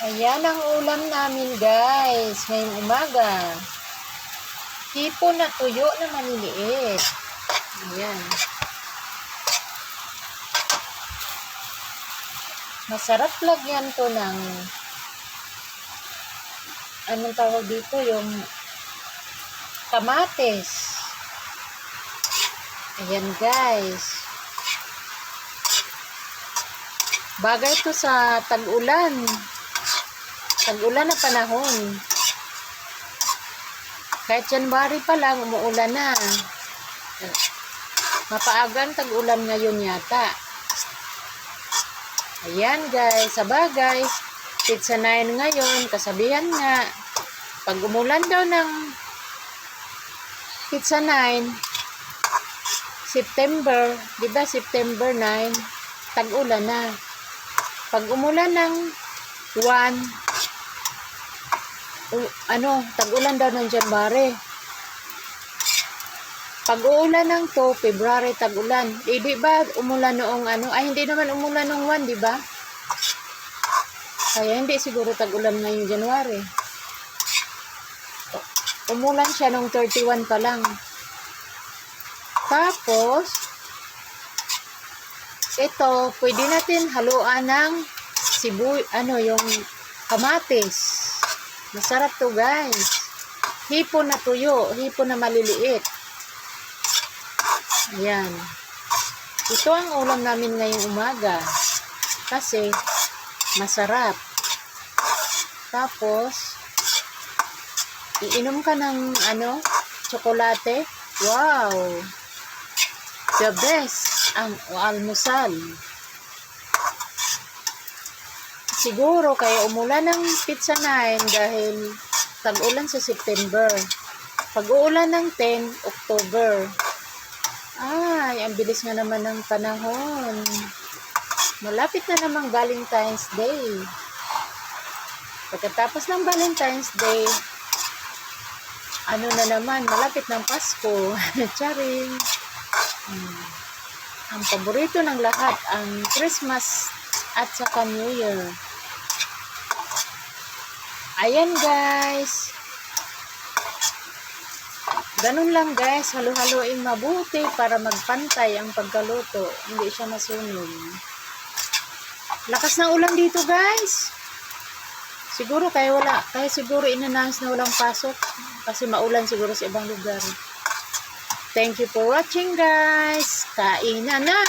Ayan ang ulam namin guys, ngayong umaga. Tipo na tuyo na maliliit. Ayan. Masarap lagyan to ng anong tawag dito, yung kamates. Ayan guys. Bagay to sa tag-ulan. Tag-ulan na panahon. Kahit January pa lang, umuulan na. Mapaagang tag-ulan ngayon yata. Ayan guys, sa bagay, pizza 9 ngayon, kasabihan nga, pag umulan daw ng pizza 9, September, di ba September 9, tag-ulan na. Pag umulan ng 1, u- ano, tag-ulan daw ng January. Pag uulan ng 2, February tag-ulan. Eh, di ba umulan noong ano? Ay, hindi naman umulan noong 1, di ba? Kaya hindi siguro tag-ulan ngayong January. Umulan siya noong 31 pa lang. Tapos, ito, pwede natin haluan ng sibu, ano, yung kamatis. Masarap to guys. Hipon na tuyo, hipon na maliliit. Ayan. Ito ang ulam namin ngayong umaga. Kasi, masarap. Tapos, iinom ka ng, ano, tsokolate. Wow! The best ang almusal. Siguro kaya umulan ng pizza 9 dahil tag-ulan sa September. Pag-uulan ng 10, October. Ay, ang bilis nga naman ng panahon. Malapit na namang Valentine's Day. Pagkatapos ng Valentine's Day, ano na naman, malapit ng Pasko. Charing. Hmm. Ang paborito ng lahat, ang Christmas at saka New Year. Ayan guys. Ganun lang guys, halo-haloin mabuti para magpantay ang pagkaluto. Hindi siya masunog. Lakas ng ulan dito guys. Siguro kaya wala, kaya siguro inannounce na walang pasok kasi maulan siguro sa ibang lugar. Thank you for watching guys. Kain na na!